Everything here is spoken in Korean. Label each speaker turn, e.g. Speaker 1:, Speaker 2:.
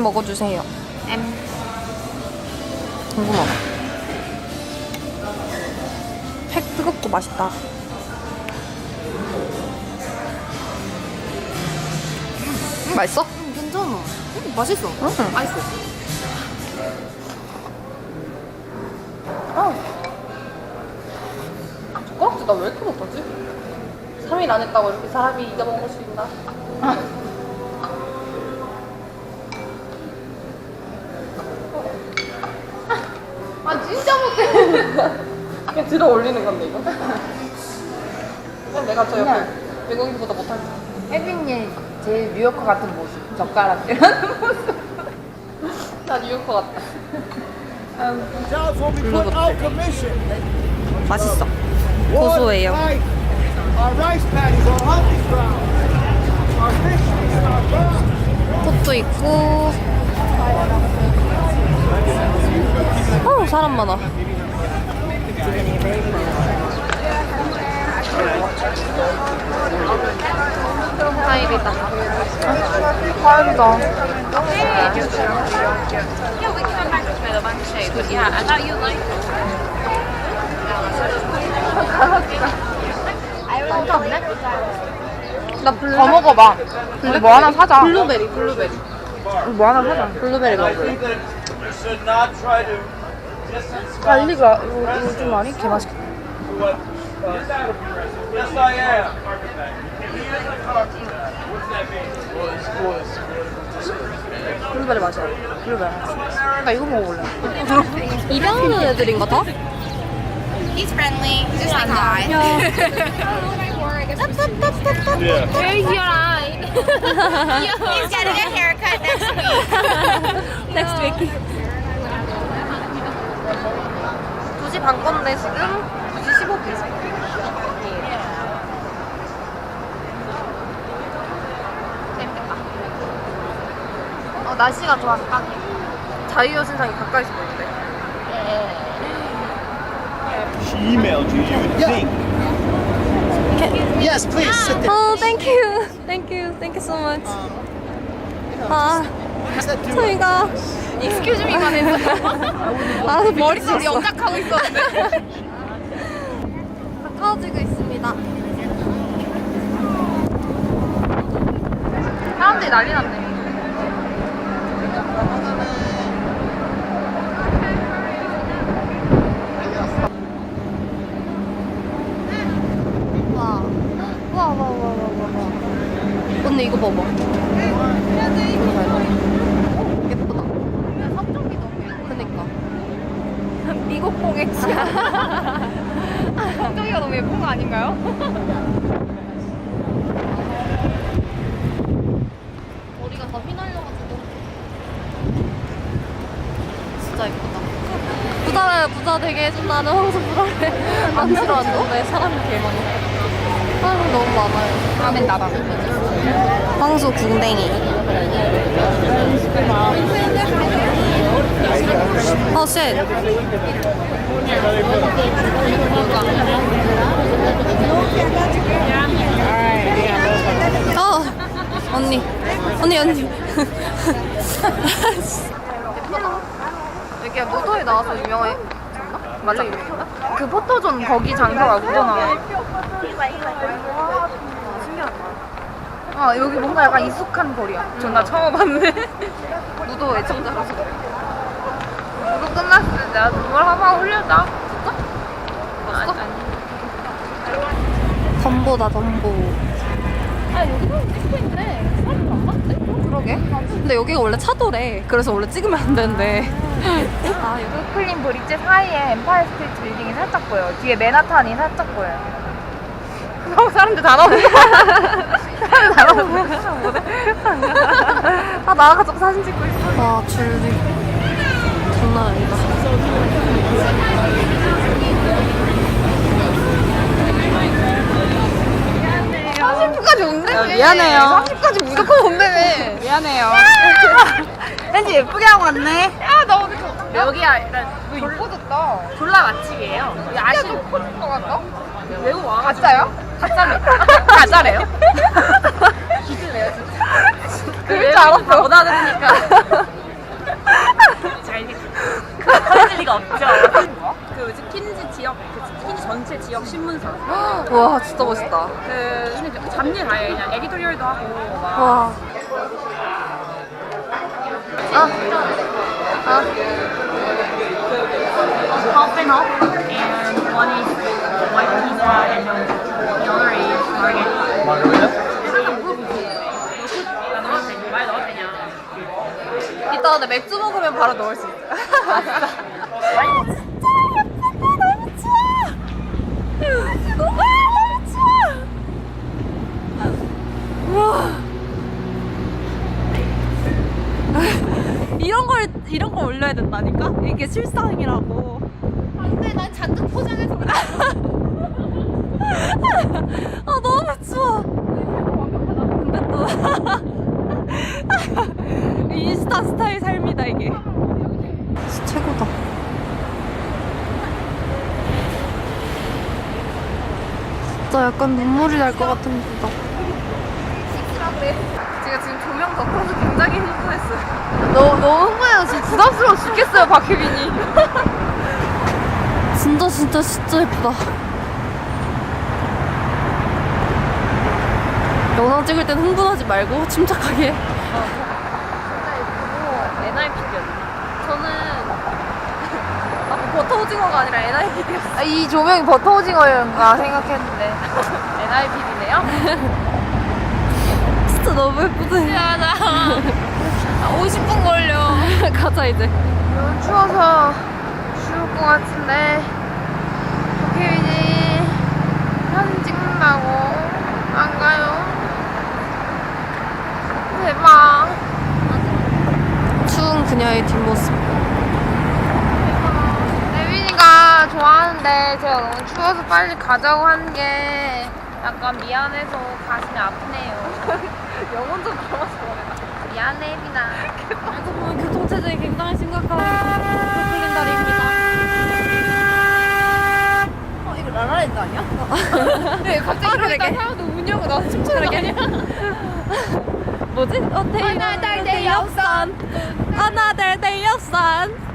Speaker 1: M 먹어주세요.
Speaker 2: M.
Speaker 1: 궁금하다. 팩 뜨겁고 맛있다. 음, 맛있어?
Speaker 2: 음, 괜찮아. 음, 맛있어.
Speaker 1: 응.
Speaker 2: 맛있어.
Speaker 1: 젓가락질 나왜 이렇게 못하지? 3일 안 했다고 이렇게 사람이 잊어먹을 수 있나? 들어 올리는 건데 이거? 그냥 내가 저 옆에 외국인보다 못하지
Speaker 2: 혜빈이 제일 뉴요커 같은 모습. 젓가락질하는 모습.
Speaker 1: 나 뉴요커 같다. 맛있어 고소해요. 톱도 있고 어 사람 많아 과일이다 과일이다
Speaker 3: Yeah, we can come back to the lunch shade, but yeah, I thought you liked
Speaker 1: 나 블루
Speaker 2: 더 먹어봐. 우리 뭐 하나 사자.
Speaker 1: 블루베리 블루베리
Speaker 2: 뭐 하나 사자.
Speaker 1: 블루베리 먹을래
Speaker 4: You should not try to
Speaker 2: 알리가 이거, 이거 좀 아니? 개 맛있겠다. 블루베리 맞아. 블루베리. 나 이거 먹어볼래.
Speaker 1: 입양하는 애들인가 다?
Speaker 3: He's friendly. He's just like
Speaker 4: hi.
Speaker 3: Where's your eye? He's getting a haircut next week.
Speaker 1: next week. 12시 반 건데 지금 2시 15분.
Speaker 2: 어, 날씨가 좋아서 딱
Speaker 1: 자유여 신상이 가까이서 보이는데.
Speaker 4: She emailed you. You would think. Yes, please. Sit there.
Speaker 1: Oh, thank you. Thank you. Thank you so much. 아. 저희가
Speaker 2: 익스큐즈 미만 했어.
Speaker 1: 알아서 비켜줬어.
Speaker 2: 영작하고 있었는데.
Speaker 1: 가까워지고 있습니다
Speaker 2: 사람들이 난리 났네.
Speaker 1: 와. 와, 와, 와, 와, 와, 와. 언니 이거 봐봐. 이거 봐봐. 예쁘다.
Speaker 2: 성적이 너무 예뻐.
Speaker 1: 그니까.
Speaker 2: 미국 공의 취향. 성적이가 너무 예쁜 거 아닌가요?
Speaker 1: 머리가 다 휘날려가지고. 진짜 예쁘다. 부자, 부자 되게 해준다는 황소 불알에 안 싫어하는데 사람이 개 많아. 사람이 너무 많아요.
Speaker 2: 다음엔 나다.
Speaker 1: 황소 궁뎅이. 어, 쉣. 어, 언니. 언니, 언니.
Speaker 2: 이렇게 무도에 나와서 유명해. 맞아 유명했나? 그 포토존 거기 장소가. 신기하다. 아 여기 뭔가 약간 익숙한 거리야. 전 나 처음 봤네. 무도 애청자라서. 무도 끝났을 때 내가 그걸 한번 올려줘. 진짜? 벌써?
Speaker 1: 덤보다, 덤보.
Speaker 2: 아 여기서 찍고 있는데 사람 안 봤대?
Speaker 1: 그러게. 근데 여기가 원래 차도래. 그래서 원래 찍으면 안 되는데.
Speaker 2: 아 여기 브루클린 브릿지 사이에 엠파이어 스테이트 빌딩이 살짝 보여. 뒤에 맨하탄이 살짝 보여. 어, 사람들 다 나오네. 사람들 다 나오네. 아 나와가지고 사진 찍고 있어.
Speaker 1: 와, 줄리. 장난 아니다.
Speaker 2: 아, 30분까지 온대매.
Speaker 1: 미안해요.
Speaker 2: 30분까지 무조건 온대매.
Speaker 1: 미안해요.
Speaker 2: 왠지 예쁘게 하고 왔네. 야, 나 오늘 여기야 일단 너 이뻐졌다. 졸라 맛집이에요. 아시? 야, 너 커진 거 같다. 외국 와. 가짜요? 가짜래. 가짜래요? 기질래요 진짜. 그럴 줄 알았어. 못 알아듣니까.
Speaker 5: 할 리가 없죠. 전체 지역 신문사.
Speaker 1: 와 진짜 멋있다.
Speaker 5: 그 근데 잡일 아예 그냥 에디토리얼도 하고 막
Speaker 1: 와. 아. 아.
Speaker 5: And Off, and one is White Pizza, and the other is Margarita. 나 넣어도 되냐? 말 넣어도 되냐?
Speaker 1: 이따 근데 맥주 먹으면 바로 넣을 수 있어. 이런 걸 이런 거 올려야 된다니까? 이게 실상이라고.
Speaker 3: 근데 난 잔뜩 포장해서 그래.
Speaker 1: 아 너무 추워. 근데 또 인스타 스타일 삶이다 이게. 최고다. 진짜 약간 눈물이 날 것 같은 거다.
Speaker 2: 제가 지금 조명 덮어서 굉장히 흥분했어요. 너무, 너무 흥분해서 지금 부담스러워 죽겠어요, 박혜빈이.
Speaker 1: 진짜 진짜 진짜 예쁘다. 영상 찍을 땐 흥분하지 말고 침착하게.
Speaker 2: NIPD였나?
Speaker 1: 저는 아, 버터 오징어가 아니라 NIPD였어.
Speaker 2: 아, 이 조명이 버터 오징어인가 생각했는데. NIPD네요?
Speaker 1: 진짜 너무 예쁘대.
Speaker 2: 맞아. 50분 걸려.
Speaker 1: 가자 이제.
Speaker 2: 너무 추워서 죽을 것 같은데. 박혜빈이 사진 찍는다고 안 가요? 대박.
Speaker 1: 추운 그녀의 뒷모습.
Speaker 2: 혜빈이가 좋아하는데 제가 너무 추워서 빨리 가자고 한 게 약간 미안해서 가슴이 아프네요. 영혼 좀 들어서 미안해 혜빈아.
Speaker 1: 정말 교통체증이 굉장히 심각하고 풀린 다리입니다. 어 이거 라라랜드 아니야?
Speaker 2: 네, 갑자기
Speaker 1: 아,
Speaker 2: 그러니까. 사람도 운영을 나서 춤추는 거 아니야?
Speaker 1: 뭐지? 어, Another day of sun. Another day of sun.